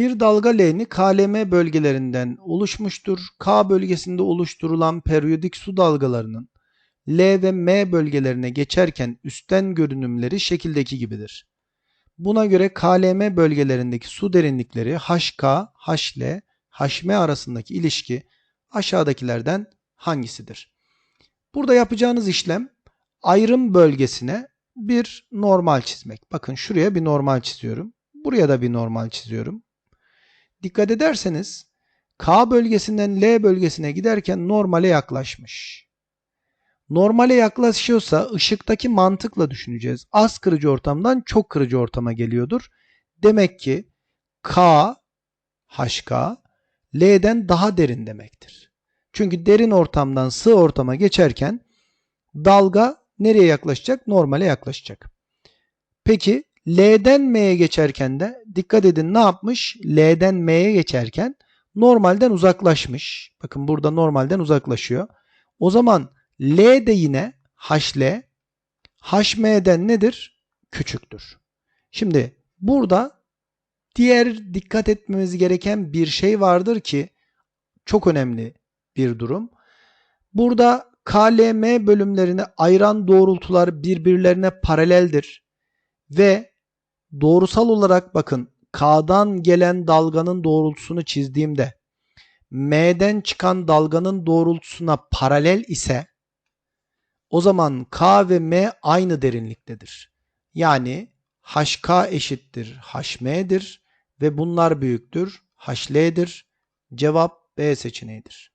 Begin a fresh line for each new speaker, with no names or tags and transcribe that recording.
Bir dalga leğeni KLM bölgelerinden oluşmuştur. K bölgesinde oluşturulan periyodik su dalgalarının L ve M bölgelerine geçerken üstten görünümleri şekildeki gibidir. Buna göre KLM bölgelerindeki su derinlikleri HK, HL, HM arasındaki ilişki aşağıdakilerden hangisidir? Burada yapacağınız işlem ayrım bölgesine bir normal çizmek. Bakın şuraya bir normal çiziyorum. Buraya da bir normal çiziyorum. Dikkat ederseniz K bölgesinden L bölgesine giderken normale yaklaşmış. Normale yaklaşıyorsa ışıktaki mantıkla düşüneceğiz. Az kırıcı ortamdan çok kırıcı ortama geliyordur. Demek ki K, HK, L'den daha derin demektir. Çünkü derin ortamdan sığ ortama geçerken dalga nereye yaklaşacak? Normale yaklaşacak. Peki L'den M'ye geçerken de dikkat edin ne yapmış? L'den M'ye geçerken normalden uzaklaşmış. Bakın burada normalden uzaklaşıyor. O zaman L de yine HL HM'den nedir? Küçüktür. Şimdi burada diğer dikkat etmemiz gereken bir şey vardır ki çok önemli bir durum. Burada KLM bölümlerini ayıran doğrultular birbirlerine paraleldir ve doğrusal olarak bakın K'dan gelen dalganın doğrultusunu çizdiğimde M'den çıkan dalganın doğrultusuna paralel ise o zaman K ve M aynı derinliktedir. Yani HK eşittir HM'dir ve bunlar büyüktür HL'dir. Cevap B seçeneğidir.